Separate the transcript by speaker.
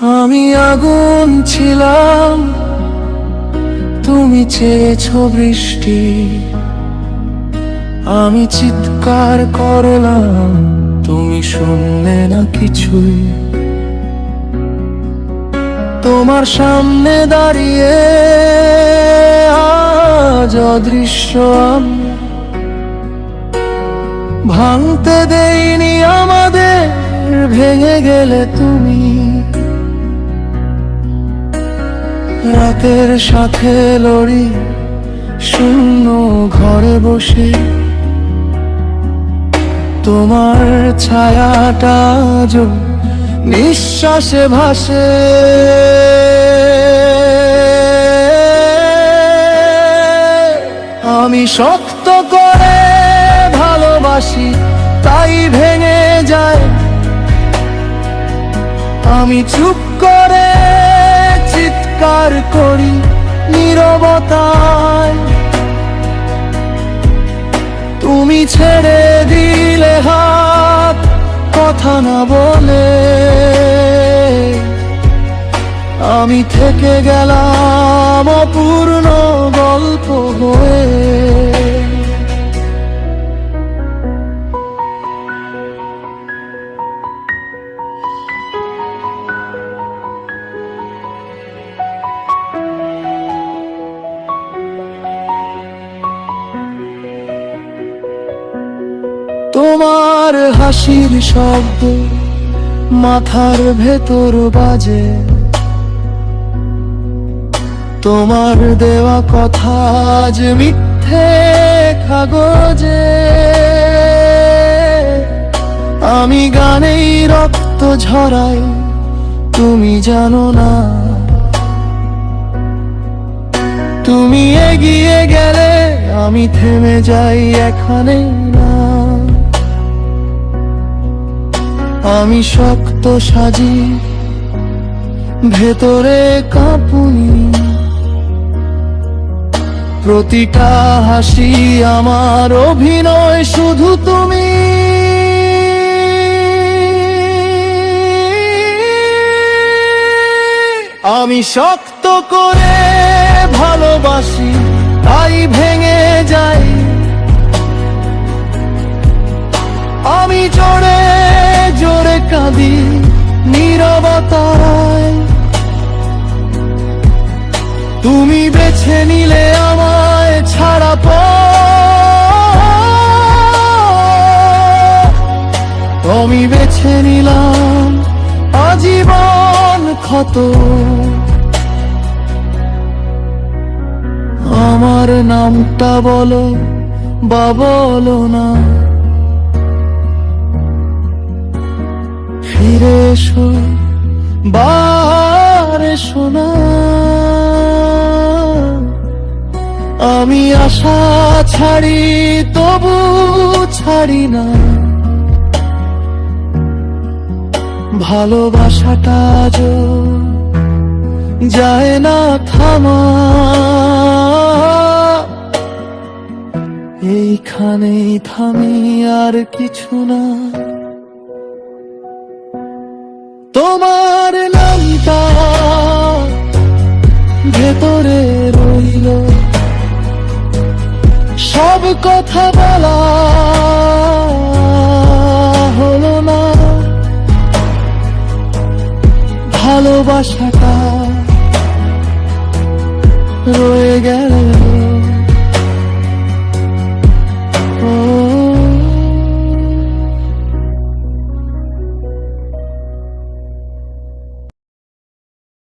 Speaker 1: আমি আগুন ছিলাম, তুমি চেয়েছ বৃষ্টি। আমি চিৎকার করলাম, তুমি শুনলে না কিছুই। তোমার সামনে দাঁড়িয়ে আজ অদৃশ্য ভাঙতে দেইনি আমাদের, ভেঙে গেলে তুমি। রাতের সাথে লড়ি, শূন্য ঘরে বসে। তোমার ছায়াটা আজ নিঃশ্বাসে ভাসে। আমি শক্ত করে ভালোবাসি, তাই ভেঙে যায়। আমি চুপ করে চিৎকার করি নীরবতায়। তুমি ছেড়ে দিলে হাত, কথা না বলে। আমি থেকে গেলাম অপূর্ণ গল্প হয়ে। তোমার হাসির শব্দ মাথার ভেতর বাজে। তোমার দেওয়া কথা আজ মিথ্যে কাগজে। আমি গানেই রক্ত ঝরাই, তুমি জানো না। তুমি এগিয়ে গেলে আমি থেমে যাই এখানে আমি শক্ত সাজি, ভেতরে কাঁপুনি। প্রতিটা হাসি আমার অভিনয়, শুধু তুমি। আমি শক্ত করে ভালোবাসি, তাই ভেঙে যাই। আমি জোরে কাঁদি তুমি বেছে নিলে আমায় ছাড়া। আমি বেছে নিলাম আজীবন ক্ষত। আমার নামটা বলো বা বলো না। ফিরে এসো বারে শোনা আমি আশা ছাড়ি, তবু ছাড়ি না। ভালোবাসাটা যো যায় না থামা। এইখানেই থামি আর কিছু না। তোমার নামটা ভেতরে রইল। সব কথা বলা হলো না। ভালোবাসাটা রয়ে গেল।